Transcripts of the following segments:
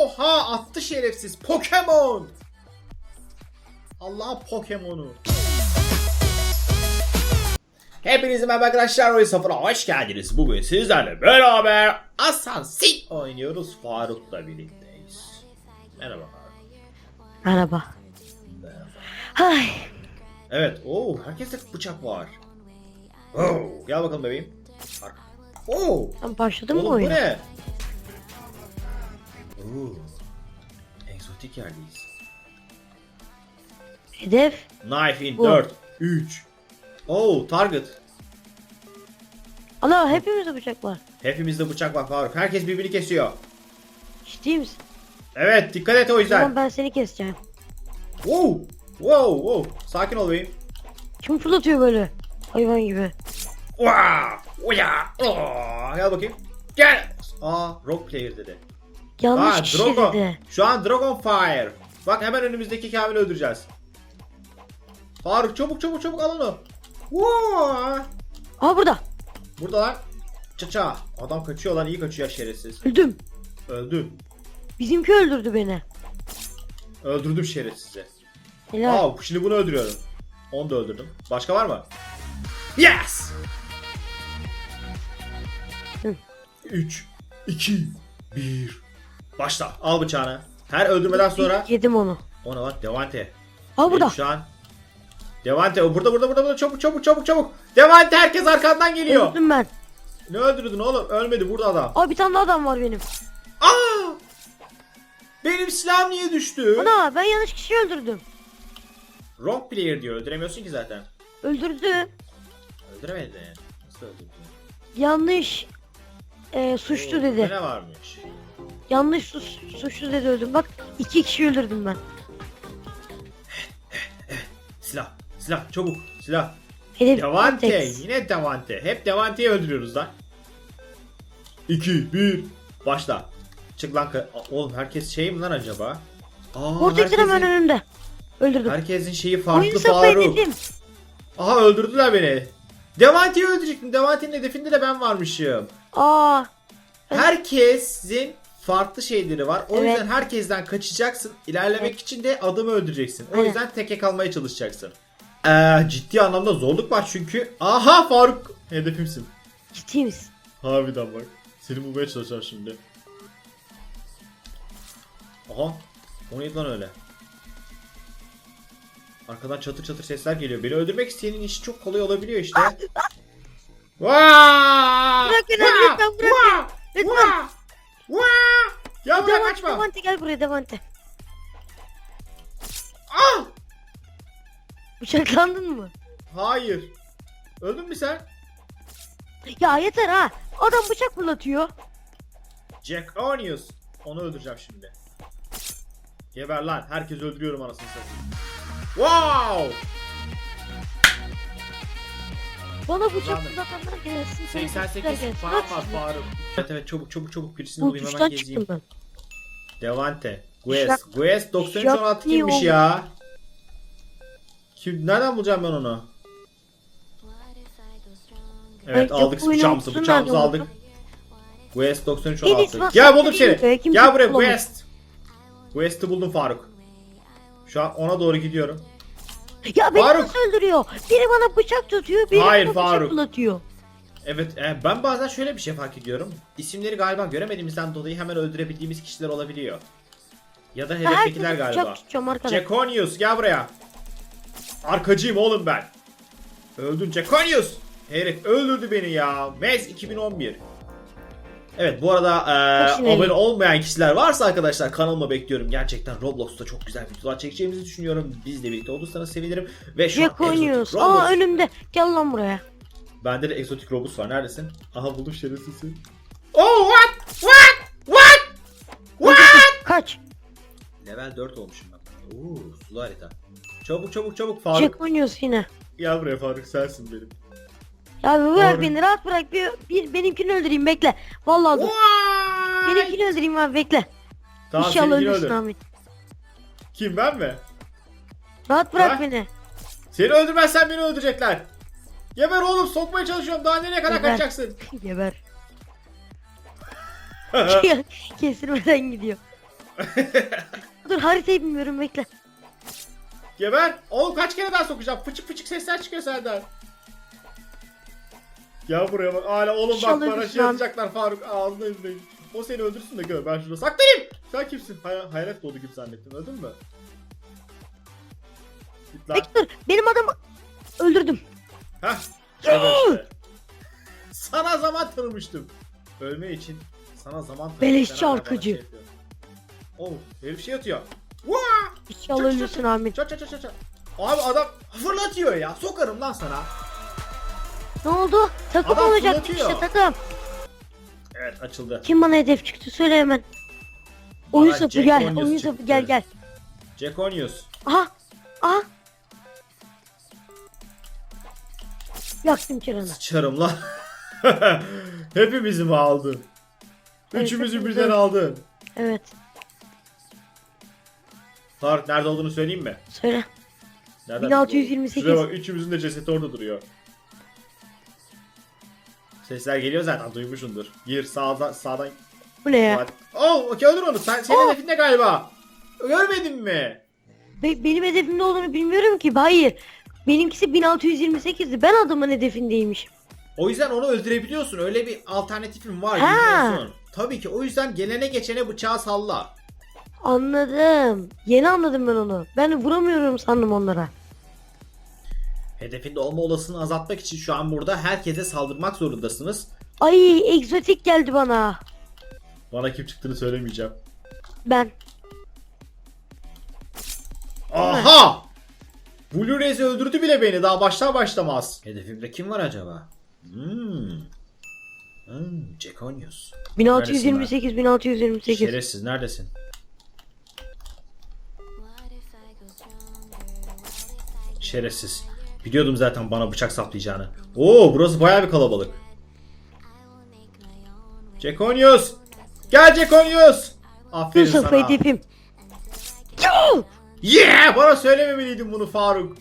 Oha attı şerefsiz. Pokemon. Allah Pokemon'u. Hepinize merhaba arkadaşlar. Oyun Sıfır'a hoş geldiniz. Bugün sizlerle beraber Assassin oynuyoruz. Faruk'la birlikteyiz. Merhaba Faruk. Merhaba. Merhaba. Ay. Evet. Oo, herkeste bıçak var. Oo, gel bakalım bebeğim. Faruk. Oo. Sen başladın mı Oğlum bu ne? Oo. Egzotik yerdeyiz. Hedef. Knife in Bu. 4, 3. Oo, target. Ana hepimizde bıçak var. Hepimizde bıçak var Faruk. Herkes birbirini kesiyor. Ciddi misin? Evet, dikkat et o Tamam yüzden. ben seni keseceğim. Wow. Wow, wow. Sakin ol beyim. Kim fırlatıyor böyle? Hayvan gibi. Wow. Uya. Oo. Gel bakayım. Gel. Aa, rock player dedi. Yanlış Aa, kişi dedi. Şu an Dragon Fire. Bak hemen önümüzdeki Kamil'i öldüreceğiz. Faruk çabuk çabuk çabuk al onu. Wow. Aa burada. Burada lan. Çaça. Adam kaçıyor lan iyi kaçıyor şerefsiz. Öldüm. Öldüm. Bizimki öldürdü beni. Öldürdüm şerefsizi. Helal. Aa şimdi bunu öldürüyorum. Onu da öldürdüm. Başka var mı? Yes! Hı. 3, 2, 1. Başla. Al bıçağını. Her öldürmeden sonra Yedim onu. o ne lan? Devante. Aa burada. Şu an Devante o burada burada burada burada çabuk çabuk çabuk çabuk. Devante herkes arkandan geliyor. Öldüm ben. Ne öldürdün oğlum? Ölmedi burada adam. Aa bir tane daha adam var benim. Aa! Benim silahım niye düştü? Ana ben yanlış kişiyi öldürdüm. Wrong player diyor. Öldüremiyorsun ki zaten. Öldürdü. Öldüremedin. Nasıl öldürdün? Yanlış. Ee, suçlu Oo, dedi. Ne varmış? Yanlış sus, suçlu dedi öldüm. Bak iki kişi öldürdüm ben. Silah. Silah. Çabuk. Silah. Hedef Devante. Tex. Yine Devante. Hep Devante'yi öldürüyoruz lan. 2, 1. Başla. Çık lan. Oğlum herkes şey mi lan acaba? Aa, Vortex'in hemen önünde. Öldürdüm. herkesin şeyi Oyun farklı sapmayı Faruk. Aha öldürdüler beni. Devante'yi öldürecektim. Devante'nin hedefinde de ben varmışım. Aa. Herkesin farklı şeyleri var. O Evet. yüzden herkesten kaçacaksın. İlerlemek için de adamı öldüreceksin. O Aynen. yüzden teke kalmaya çalışacaksın. Ee, ciddi anlamda zorluk var çünkü. Aha Faruk hedefimsin. Ciddi misin? Harbiden bak. Seni bulmaya çalışacağım şimdi. Aha. O neydi lan öyle? Arkadan çatır çatır sesler geliyor. Beni öldürmek isteyenin işi çok kolay olabiliyor işte. Vaa! Bırak beni, Vaa! lütfen bırak Vaa! Lütfen. Vaa! Vaa! Ya bırak Devante, kaçma. Devante gel buraya Devante. Ah! Bıçaklandın mı? Hayır. Öldün mü sen? Ya yeter ha. Adam bıçak fırlatıyor. Jack Onius. Onu öldüreceğim şimdi. Geber lan. Herkes öldürüyorum anasını satayım. Wow! Bana bıçak fırlatanlar gelsin. sana 88 bıçaklar gelsin. param At var. Faruk. Evet evet çabuk çabuk çabuk birisini Bu bulayım hemen gezeyim. ben. Devante. Guest. Şak- Guest 93 şak 16 diye kimmiş ya? Kim, nereden bulacağım ben onu? Evet Ay, aldık bıçağımızı bıçağımızı aldık. Guest 93 Deniz 16. Vasat Gel buldum seni. Gel buraya. Guest. Guest'i buldum Faruk. Şu an ona doğru gidiyorum. Ya beni Faruk. nasıl öldürüyor? Biri bana bıçak tutuyor, biri Hayır, bana bıçak Faruk. fırlatıyor. Evet e, ben bazen şöyle bir şey fark ediyorum. İsimleri galiba göremediğimizden dolayı hemen öldürebildiğimiz kişiler olabiliyor. Ya da Ben hedeftekiler herkese galiba. bıçak tutacağım arkadaş. Jekonius gel buraya. Arkacıyım oğlum ben. Öldün Jekonius. Herif öldürdü beni ya. Mez 2011. Evet bu arada e, abone olmayan kişiler varsa arkadaşlar kanalıma bekliyorum. Gerçekten Roblox'ta çok güzel videolar çekeceğimizi düşünüyorum. Bizle birlikte olursanız sevinirim. Ve şu an Jack. Exotic Roblox- Aa önümde. Gel lan buraya. Bende de egzotik robot var. Neredesin? Aha buldum şerefsizi. Oh what? What? What? What? Kaç. Level 4 olmuşum ben. Oo sulu harita. Çabuk çabuk çabuk Faruk. Jack oynuyoruz yine. Gel buraya Faruk sensin benim. Ya bir bırak Doğru. beni rahat bırak. Bir, bir benimkini öldüreyim bekle. Vallahi dur. Benimkini öldüreyim abi bekle. Tamam İnşallah seninkini ölürsün öldür. Ahmet. Kim ben mi? Rahat bırak Ha? beni. Seni öldürmezsen beni öldürecekler. Geber oğlum sokmaya çalışıyorum. Daha nereye kadar Geber. kaçacaksın? Geber. Kesilmeden gidiyor. Dur haritayı bilmiyorum bekle. Geber. Oğlum kaç kere daha sokacağım? Fıçık fıçık sesler çıkıyor senden. Gel buraya bak. Hala oğlum bak İnşallah bana şey yazacaklar Faruk. Ağzına yüzüne. O seni öldürsün de gör. Ben şurada saklanayım. Sen kimsin? Hay hayalet doğdu gibi zannettim. Öldün mü? Git lan. Bekle dur benim adamı öldürdüm. Heh. Evet işte. Sana zaman tanımıştım. Ölme için sana zaman tanımıştım. Şey yapıyorsun. oh herif şey atıyor. Vaa! İnşallah ölürsün. Çat çat çat çat çat. Abi adam fırlatıyor ya. Sokarım lan sana. Ne oldu? Takım Adam olacak fırlatıyor. işte takım. Evet açıldı. Kim bana hedef çıktı söyle hemen. Oyun Bana sapı Jack gel. Onions Oyun çıktı. sapı gel gel. Jack Onius. Aha. Aha. Yaktım Kiran'ı. Sıçarım lan. Hepimizi mi aldın? Evet, Üçümüzü hepimizi. birden aldın. Evet. Tarık nerede olduğunu söyleyeyim mi? Söyle. Nereden 1628. Şuraya bak üçümüzün de cesedi orada duruyor. Sesler geliyor zaten duymuşsundur. Gir sağdan sağdan. Bu ne ya? Oh, okey öldür onu. Sen senin Oh. hedefin ne galiba? Görmedin mi? Be- benim hedefim ne olduğunu bilmiyorum ki. Hayır. Benimkisi 1628'di. Ben adamın hedefindeymişim. O yüzden onu öldürebiliyorsun. Öyle bir alternatifin var. Ha. biliyorsun. Tabii ki. O yüzden gelene geçene bıçağı salla. Anladım. Yeni anladım ben onu. Ben vuramıyorum sandım onlara. Hedefinde olma olasılığını azaltmak için şu an burada herkese saldırmak zorundasınız. Ay egzotik geldi bana. Bana kim çıktığını söylemeyeceğim. Ben. Aha! Blue Rays öldürdü bile beni daha başlar başlamaz. Hedefimde kim var acaba? Hmm. Hmm, Jack Onius. 1628 1628. Şerefsiz neredesin? Şerefsiz. Biliyordum zaten bana bıçak saplayacağını. Oo burası bayağı bir kalabalık. Jack Onius! Gel Jack Onius! Aferin Yusuf sana. hedefim. Yeah! Bana söylememeliydin bunu Faruk.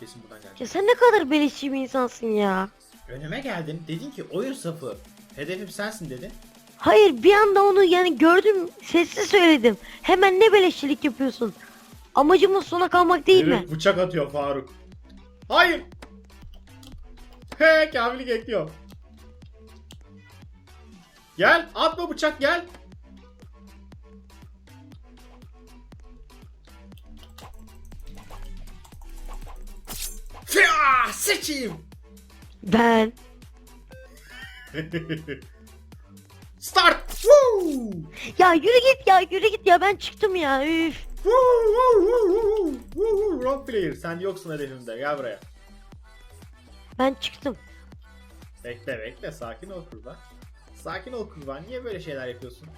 Kesin buradan geldi. Ya sen ne kadar beleşçi bir insansın ya. Önüme geldin. Dedin ki oyun sapı. Hedefim sensin dedin. Hayır bir anda onu yani gördüm sessiz söyledim. Hemen ne beleşçilik yapıyorsun. Amacımız sona kalmak değil mi? Bıçak atıyor Faruk. Hayır. He Kamil'i ekliyor. Gel atma bıçak gel. Fia seçeyim. Ben. Start. Woo! Ya yürü git ya yürü git ya ben çıktım ya üf. Woo, Rock player sen yoksun hedefimde gel buraya. Ben çıktım. Bekle bekle sakin ol kurban. Sakin ol kurban niye böyle şeyler yapıyorsun?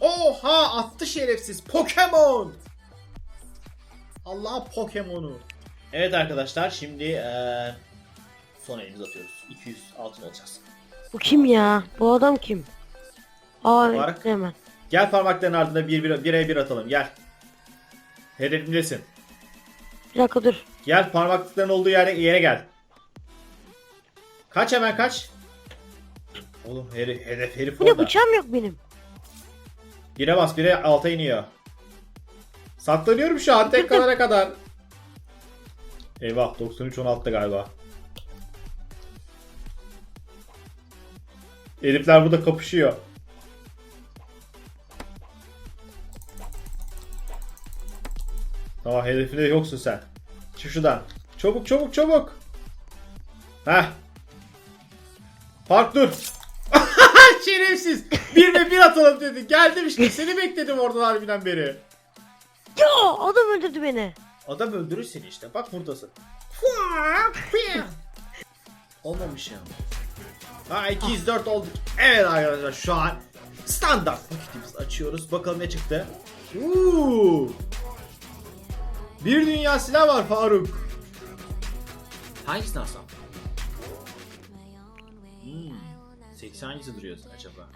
Oha attı şerefsiz Pokemon. Allah Pokemon'u. Evet arkadaşlar şimdi eee son elimizi atıyoruz. 200 altın olacağız. Bu kim ya? Bu adam kim? Aa Fark. hemen. Gel parmakların ardında bir, bir, bireye bir atalım gel. Hedefimdesin. Bir dakika dur. Gel parmaklıkların olduğu yere, yere gel. Kaç hemen kaç. Oğlum herif, hedef herif Bu ne orada. bıçağım yok benim. Bire bas bire alta iniyor. Saklanıyorum şu an tek kalana kadar. Eyvah 93 16'da galiba. Herifler burada kapışıyor. Tamam hedefinde yoksun sen. Çık şuradan. Çabuk çabuk çabuk. Heh. Park dur. Şerefsiz. Bir ve bir atalım dedi. Geldim işte. Seni bekledim oradan harbiden beri. Ya adam öldürdü beni. Adam öldürür seni işte. Bak buradasın. Olmamış ya. Ha 204 olduk. Evet arkadaşlar şu an standart paketimizi açıyoruz. Bakalım ne çıktı. Uuu. Bir dünya silah var Faruk. Hangisini alsam? Hmm. 80 hangisi duruyor acaba?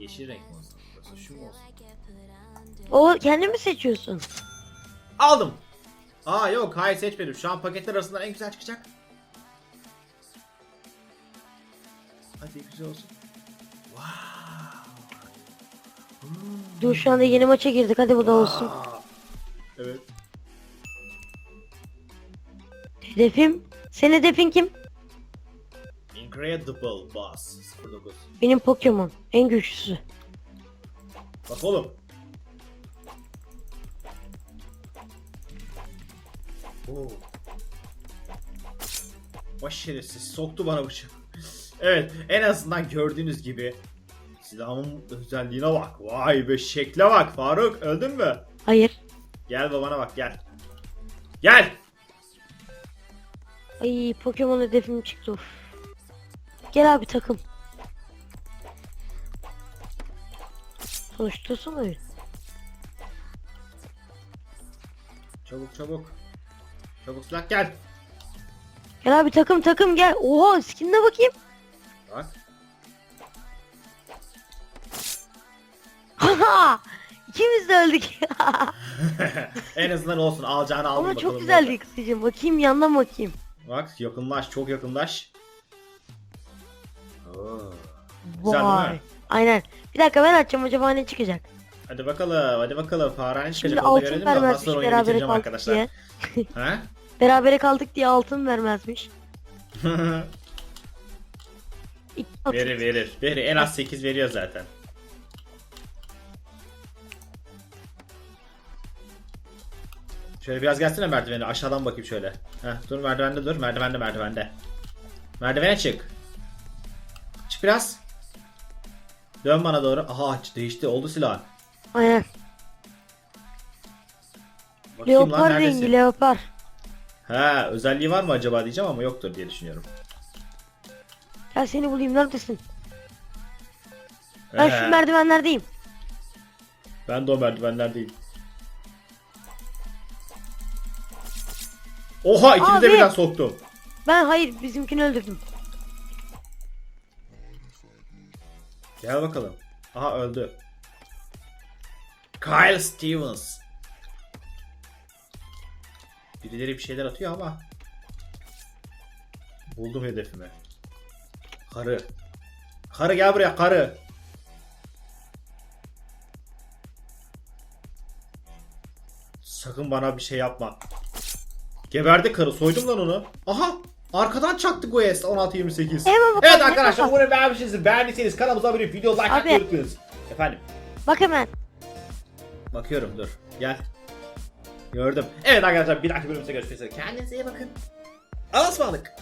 Yeşil renk mi olsun? Yoksa şu mu olsun? O kendi mi seçiyorsun? Aldım. Aa yok hayır seçmedim. Şu an paketler arasından en güzel çıkacak. Hadi güzel olsun. Wow. Dur şu anda yeni maça girdik hadi bu da olsun. Aa, Evet. Hedefim. Senin hedefin kim? Incredible Boss 09. Benim Pokemon. En güçlüsü. Bak oğlum. Oo. Baş şerefsiz soktu bana bıçağı. evet en azından gördüğünüz gibi silahımın özelliğine bak. Vay be şekle bak Faruk öldün mü? Hayır. Gel babana bak gel. Gel. Ay Pokemon hedefim çıktı of. Gel abi takım. Son oyun. Çabuk çabuk. Çabuk silah gel. Gel abi takım takım gel. Oha skinine bakayım. Bak. Haha. İkimiz de öldük. en azından olsun alacağını aldın Ama bakalım çok güzeldi kısacığım. Bakayım yandan bakayım. Bak yakınlaş çok yakınlaş. Oo. Güzel değil Vay. mi? Aynen. Bir dakika ben açacağım acaba ne çıkacak? Hadi bakalım hadi bakalım Farhan Şimdi çıkacak onu da altın görelim de ondan vermezmiş sonra oyunu berabere bitireceğim kaldık arkadaşlar. diye. Ha? Berabere kaldık diye altın vermezmiş. İki altın. verir verir. Verir en az 8 veriyor zaten. Şöyle biraz gelsene merdiveni aşağıdan bakayım şöyle. Heh, dur merdivende dur merdivende merdivende. Merdivene çık. Çık biraz. Dön bana doğru. Aha değişti oldu silah. Aynen. Bakayım lan Leopar rengi leopar. Ha özelliği var mı acaba diyeceğim ama yoktur diye düşünüyorum. Gel seni bulayım neredesin? Ben Ee, şu merdivenlerdeyim. ben de o merdivenlerdeyim. Oha ikini de Abi. birden soktum. Ben hayır bizimkini öldürdüm. Gel bakalım. Aha öldü. Kyle Stevens. Birileri bir şeyler atıyor ama. Buldum hedefimi. Karı. Karı gel buraya karı. Sakın bana bir şey yapma. Geberdi karı. Soydum lan onu. Aha. Arkadan çaktı Goes 1628. Hemen bakalım, Evet hemen arkadaşlar umarım beğenmişsinizdir. Beğendiyseniz kanalımıza abone olup video like atmayı unutmayınız. Efendim. Bak hemen. Bakıyorum dur. Gel. Gördüm. Evet arkadaşlar bir dahaki bölümümüzde görüşmek üzere. Kendinize iyi bakın. Allah'a ısmarladık.